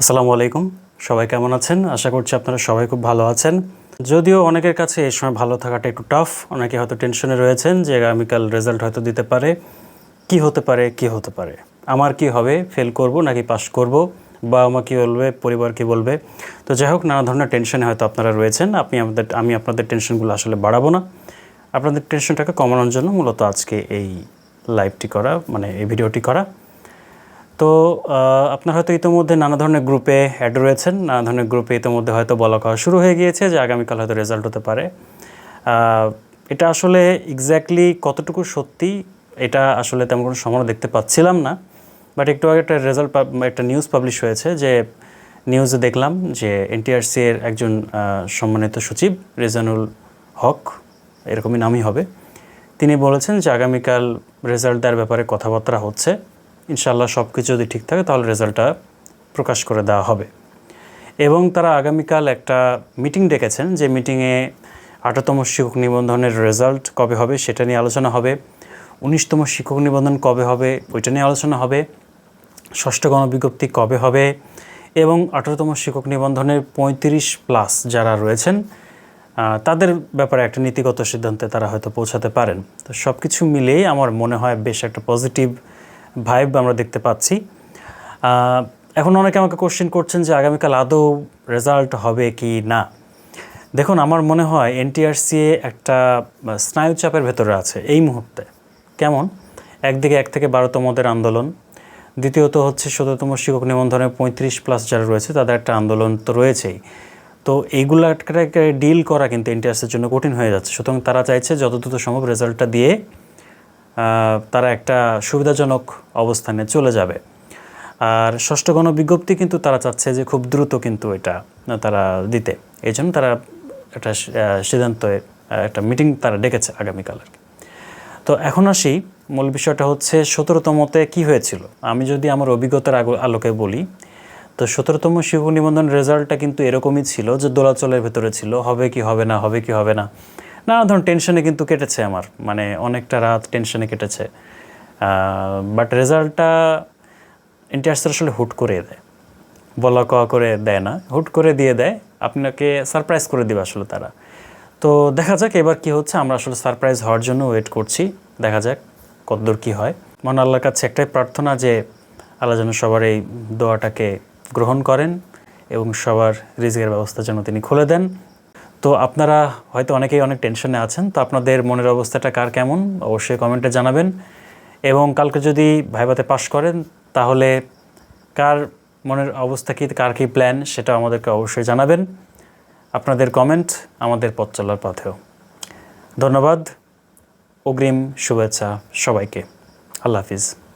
আসসালামু আলাইকুম। সবাই কেমন আছেন? আশা করছি আপনারা সবাই খুব ভালো আছেন। যদিও অনেকের কাছে এই সময় ভালো থাকাটা একটু টাফ অনেকে হয়তো টেনশনে রয়েছেন যে আগামীকাল রেজাল্ট হয়তো দিতে পারে। কি হতে পারে, কি হতে পারে? আমার কি হবে ফেল করব নাকি পাস করব? বা মা কী বলবে, পরিবার কি বলবে? তো যাই হোক, নানা ধরনের টেনশনে হয়তো আপনারা রয়েছেন। আপনি আমাদের, আমি আপনাদের টেনশনগুলো আসলে বাড়াবো না। আপনাদের টেনশনটাকে কমানোর জন্য মূলত আজকে এই লাইভটি করা মানে এই ভিডিওটি করা। তো আপনার হয়তো ইতিমধ্যে নানা ধরনের গ্রুপে অ্যাড রয়েছেন, নানা ধরনের গ্রুপে ইতিমধ্যে হয়তো বলা কওয়া শুরু হয়ে গিয়েছে, যে আগামীকাল হয়তো রেজাল্ট হতে পারে। এটা আসলে এক্স্যাক্টলি কতটুকু সত্যি, এটা আসলে তেমন কোনো সম্ভাবনা দেখতে পাচ্ছিলাম না। বাট একটু আগে একটা রেজাল্ট একটা নিউজ পাবলিশ হয়েছে যে নিউজে দেখলাম যে এনটিআরসি এর একজন সম্মানিত সচিব, রেজানুল হক, এরকমই নামই হবে, তিনি বলেছেন যে আগামীকাল রেজাল্ট দেওয়ার ব্যাপারে কথাবার্তা হচ্ছে। ইনশাল্লাহ সব কিছু যদি ঠিক থাকে, তাহলে রেজাল্টটা প্রকাশ করে দেওয়া হবে। এবং তারা আগামীকাল একটা মিটিং ডেকেছেন, যে মিটিংয়ে আঠারোতম শিক্ষক নিবন্ধনের রেজাল্ট কবে হবে সেটা নিয়ে আলোচনা হবে, উনিশতম শিক্ষক নিবন্ধন কবে হবে ওইটা নিয়ে আলোচনা হবে, ষষ্ঠ গণবিজ্ঞপ্তি কবে হবে, এবং আঠারোতম শিক্ষক নিবন্ধনের পঁয়ত্রিশ প্লাস যারা রয়েছেন তাদের ব্যাপারে একটা নীতিগত সিদ্ধান্তে তারা হয়তো পৌঁছাতে পারেন। তো সব কিছু মিলেই আমার মনে হয় বেশ একটা পজিটিভ ভাইব আমরা দেখতে পাচ্ছি। এখন অনেকে আমাকে কোশ্চেন করছেন যে আগামীকাল আদৌ রেজাল্ট হবে কি না? দেখুন, আমার মনে হয় এনটিআরসি একটা স্নায়ুচাপের ভেতরে আছে এই মুহূর্তে। কেমন? একদিকে এক থেকে বারোতমদের আন্দোলন, দ্বিতীয়ত হচ্ছে শততম শিক্ষক নিবন্ধনের পঁয়ত্রিশ প্লাস যারা রয়েছে তাদের একটা আন্দোলন তো রয়েছেই। তো এইগুলাকে ডিল করা কিন্তু এনটিআরসির জন্য কঠিন হয়ে যাচ্ছে। সুতরাং তারা চাইছে যত দ্রুত সম্ভব রেজাল্টটা দিয়ে তারা একটা সুবিধাজনক অবস্থানে চলে যাবে। আর ষষ্ঠ গণবিজ্ঞপ্তি কিন্তু তারা চাচ্ছে যে খুব দ্রুত কিন্তু এটা তারা দিতে। এই জন্য তারা একটা সিদ্ধান্তে একটা মিটিং তারা ডেকেছে আগামীকাল আর কি। তো এখন আসি, মূল বিষয়টা হচ্ছে সতেরোতমতে কি হয়েছিল? আমি যদি আমার অভিজ্ঞতার আলোকে বলি, তো সতেরোতম শিশু নিবন্ধন রেজাল্টটা কিন্তু এরকমই ছিল যে দোলাচলের ভেতরে ছিল, হবে কি হবে না, হবে কি হবে না। নানা ধরুন টেনশনে কিন্তু কেটেছে আমার। মানে অনেকটা রাত টেনশনে কেটেছে। বাট রেজাল্টটা ইন্টারেস্ট আসলে হুট করে দেয়। বলা কওয়া করে দেয় না। হুট করে দিয়ে দেয়। আপনাকে সারপ্রাইজ করে দেবে আসলে তারা। তো দেখা যাক এবার কি হচ্ছে। আমরা আসলে সারপ্রাইজ হওয়ার জন্য ওয়েট করছি। দেখা যাক কতদূর কি হয়। মন আল্লাহর কাছে একটাই প্রার্থনা যে আল্লাহ যেন সবার এই দোয়াটাকে গ্রহণ করেন এবং সবার রিজিকের ব্যবস্থা যেন তিনি খুলে দেন। তো আপনারা হয়তো অনেকেই অনেক টেনশনে আছেন, তো আপনাদের মনের অবস্থাটা কার কেমন? অবশ্যই কমেন্টে জানাবেন। এবং কালকে যদি ভাইবাতে পাশ করেন, তাহলে কার মনের অবস্থা কী, কার কী প্ল্যান সেটা আমাদেরকে অবশ্যই জানাবেন। আপনাদের কমেন্ট আমাদের পথ চলার পথেও। ধন্যবাদ, অগ্রিম শুভেচ্ছা সবাইকে। আল্লাহ হাফিজ।